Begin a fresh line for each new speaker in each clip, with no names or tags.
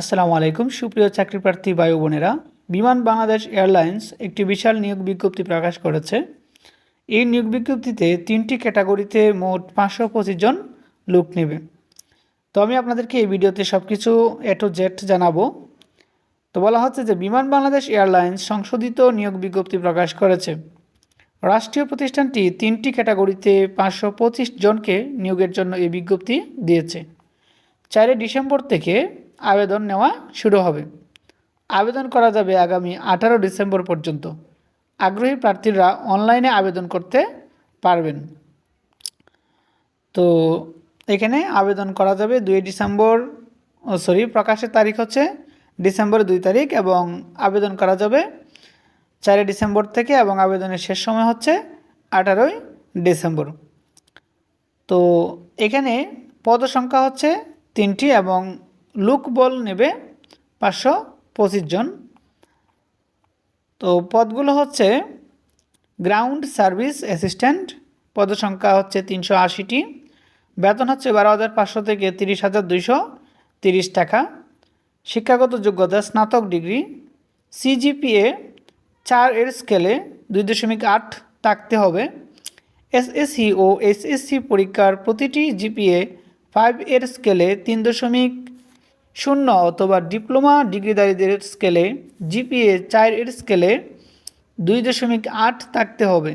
আসসালামু আলাইকুম। সুপ্রিয় চাকরিপ্রার্থী বায়ু বোনেরা, বিমান বাংলাদেশ এয়ারলাইন্স একটি বিশাল নিয়োগ বিজ্ঞপ্তি প্রকাশ করেছে। এই নিয়োগ বিজ্ঞপ্তিতে তিনটি ক্যাটাগরিতে মোট পাঁচশো পঁচিশ জন লোক নেবে। তো আমি আপনাদেরকে এই ভিডিওতে সব কিছু এ টু জেড জানাব। তো বলা হচ্ছে যে বিমান বাংলাদেশ এয়ারলাইন্স সংশোধিত নিয়োগ বিজ্ঞপ্তি প্রকাশ করেছে। রাষ্ট্রীয় প্রতিষ্ঠানটি তিনটি ক্যাটাগরিতে পাঁচশো পঁচিশ জনকে নিয়োগের জন্য এই বিজ্ঞপ্তি দিয়েছে। চারই ডিসেম্বর থেকে আবেদন নেওয়া শুরু হবে। আবেদন করা যাবে আগামী আঠারো ডিসেম্বর পর্যন্ত। আগ্রহী প্রার্থীরা অনলাইনে আবেদন করতে পারবেন। তো এখানে আবেদন করা যাবে দুই ডিসেম্বর সরি, প্রকাশের তারিখ হচ্ছে ডিসেম্বর দুই তারিখ এবং আবেদন করা যাবে চারই ডিসেম্বর থেকে এবং আবেদনের শেষ সময় হচ্ছে আঠারোই ডিসেম্বর। তো এখানে পদ সংখ্যা হচ্ছে তিনটি এবং লুক বল নেবে পাঁচশো পঁচিশ জন। তো পদগুলো হচ্ছে গ্রাউন্ড সার্ভিস অ্যাসিস্ট্যান্ট পদ সংখ্যা হচ্ছে তিনশো আশিটি, বেতন হচ্ছে বারো হাজার পাঁচশো থেকে তিরিশ হাজার দুইশো তিরিশ টাকা। শিক্ষাগত যোগ্যতা, স্নাতক ডিগ্রি, সিজিপিএ, চার এর স্কেলে দুই দশমিক আট থাকতে হবে। এসএসসি ও এসএসসি পরীক্ষার প্রতিটি জিপিএ ফাইভ এর স্কেলে তিন দশমিক শূন্য অথবা ডিপ্লোমা ডিগ্রিধারীদের স্কেলে, জিপিএ চার এর স্কেলে দুই দশমিক আট থাকতে হবে।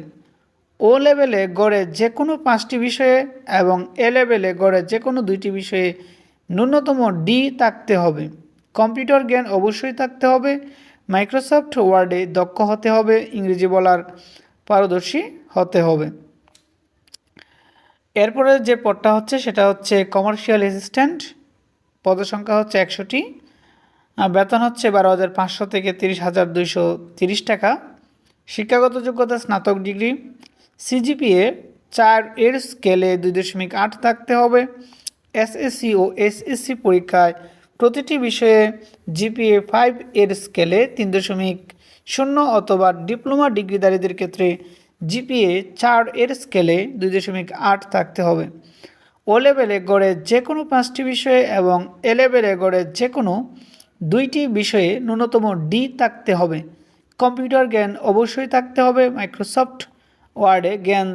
ও লেভেলে গড়ে যে কোনো পাঁচটি বিষয়ে এবং এ লেভেলে গড়ে যে কোনো দুইটি বিষয়ে ন্যূনতম ডি থাকতে হবে। কম্পিউটার জ্ঞান অবশ্যই থাকতে হবে। মাইক্রোসফট ওয়ার্ডে দক্ষ হতে হবে। ইংরেজি বলার পারদর্শী হতে হবে। এরপরে যে পদটা হচ্ছে সেটা হচ্ছে কমার্শিয়াল অ্যাসিস্ট্যান্ট। পদসংখ্যা হচ্ছে একশোটি বেতন হচ্ছে বারো হাজার পাঁচশো থেকে তিরিশ হাজার দুইশো তিরিশ টাকা। শিক্ষাগত যোগ্যতা, স্নাতক ডিগ্রি। সিজিপিএ চার এর স্কেলে দুই দশমিক আট থাকতে হবে। এসএসসি ও এসএসসি পরীক্ষায় প্রতিটি বিষয়ে জিপিএ ফাইভ এর স্কেলে তিন দশমিক শূন্য অথবা ডিপ্লোমা ডিগ্রিধারীদের ক্ষেত্রে জিপিএ চার এর স্কেলে দুই দশমিক আট থাকতে হবে। ও লেভেলে গড়ে যে কোনো পাঁচটি বিষয়ে এবং এ লেভেলে গড়ে যে কোনো দুইটি বিষয়ে ন্যূনতম ডি থাকতে হবে। কম্পিউটার জ্ঞান অবশ্যই থাকতে হবে, মাইক্রোসফট ওয়ার্ডে জ্ঞান,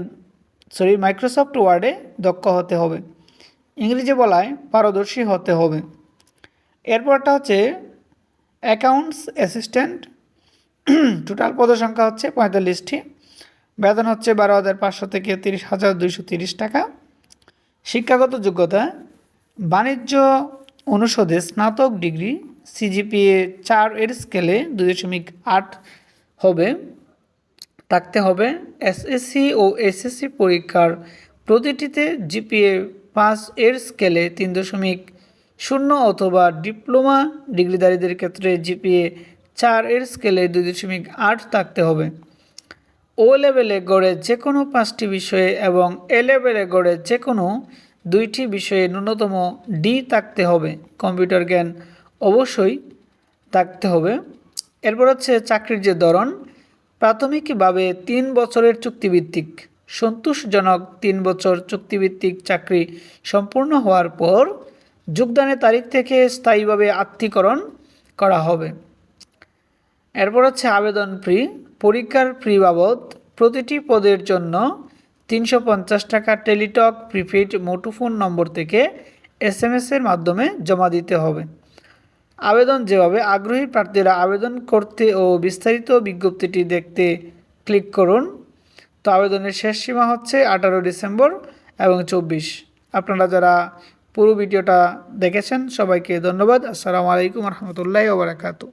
সরি, মাইক্রোসফট ওয়ার্ডে দক্ষ হতে হবে। ইংরেজি বলায় পারদর্শী হতে হবে। এরপরটা হচ্ছে অ্যাকাউন্টস অ্যাসিস্ট্যান্ট। টোটাল পদসংখ্যা হচ্ছে পঁয়তাল্লিশটি। বেতন হচ্ছে বারো হাজার পাঁচশো থেকে তিরিশ হাজার দুইশো তিরিশ টাকা। শিক্ষাগত যোগ্যতা, বাণিজ্য অনুষদে স্নাতক ডিগ্রি, সিজিপিএ চার এর স্কেলে দুই দশমিক আট হবে। থাকতে হবে এসএসসি ও এসএসসি পরীক্ষার প্রতিটিতে জিপিএ পাঁচ এর স্কেলে তিন দশমিক শূন্য অথবা ডিপ্লোমা ডিগ্রিধারীদের ক্ষেত্রে জিপিএ চার এর স্কেলে দুই দশমিক আট থাকতে হবে। ও লেভেলে গড়ে যে কোনো পাঁচটি বিষয়ে এবং এ লেভেলে গড়ে যে কোনো দুইটি বিষয়ে ন্যূনতম ডি থাকতে হবে। কম্পিউটার জ্ঞান অবশ্যই থাকতে হবে। এরপর হচ্ছে চাকরির যে ধরন, প্রাথমিকভাবে তিন বছরের চুক্তিভিত্তিক, সন্তোষজনক তিন বছর চুক্তিভিত্তিক চাকরি সম্পূর্ণ হওয়ার পর যোগদানের তারিখ থেকে স্থায়ীভাবে আত্মীকরণ করা হবে। এরপর হচ্ছে আবেদন ফ্রি পরীক্ষার ফ্রি বাবদ প্রতিটি পদের জন্য তিনশো পঞ্চাশ টাকা টেলিটক প্রিপেড মুঠোফোন নম্বর থেকে এস এম এসের মাধ্যমে জমা দিতে হবে। আবেদন যেভাবে আগ্রহী প্রার্থীরা আবেদন করতে ও বিস্তারিত বিজ্ঞপ্তিটি দেখতে ক্লিক করুন। তো আবেদনের শেষ সীমা হচ্ছে আঠারো ডিসেম্বর এবং চব্বিশ। আপনারা যারা পুরো ভিডিওটা দেখেছেন, সবাইকে ধন্যবাদ। আসসালামু আলাইকুম রহমতুল্লাহ ওবরাকাতু